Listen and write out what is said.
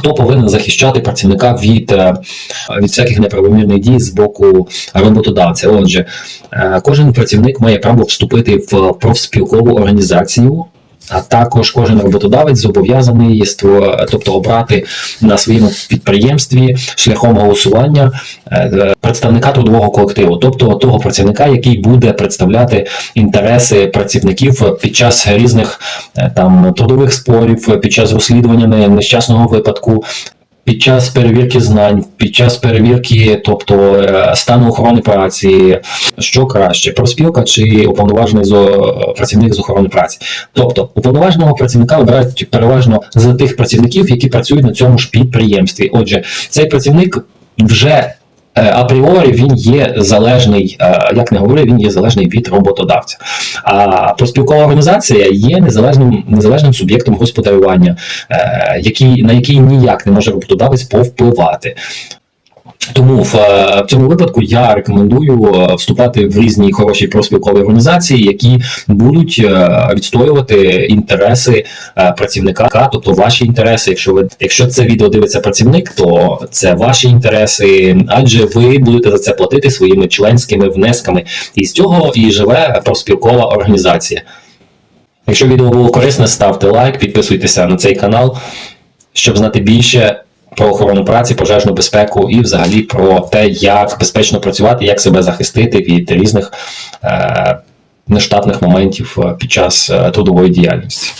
хто повинен захищати працівника від, е, від всяких неправомірних дій з боку роботодавця. Отже, е, кожен працівник має право вступити в профспілкову організацію. А також кожен роботодавець зобов'язаний тобто обрати на своєму підприємстві шляхом голосування е, представника трудового колективу, тобто того працівника, який буде представляти інтереси працівників під час різних е, там трудових спорів, під час розслідування не- нещасного випадку. Під час перевірки знань, під час перевірки, тобто е, стану охорони праці, що краще, профспілка чи уповноважений працівник з охорони праці. Тобто уповноваженого працівника обирають переважно за тих працівників, які працюють на цьому ж підприємстві. Отже, цей працівник вже апріорі він є залежний, е, як не говорив, він є залежний від роботодавця. А проспілкова організація є незалежним незалежним суб'єктом господарювання, е, який на який ніяк не може роботодавець повпливати. Тому в, е, в цьому випадку я рекомендую е, вступати в різні хороші профспілкові організації, які будуть е, відстоювати інтереси працівника, тобто ваші інтереси. Якщо ви якщо це відео дивиться працівник, то це ваші інтереси, адже ви будете за це платити своїми членськими внесками. І з цього і живе профспілкова організація. Якщо відео було корисне, ставте лайк, підписуйтеся на цей канал, щоб знати більше про охорону праці, пожежну безпеку і взагалі про те, як безпечно працювати, як себе захистити від різних е, нештатних моментів е, під час е, трудової діяльності.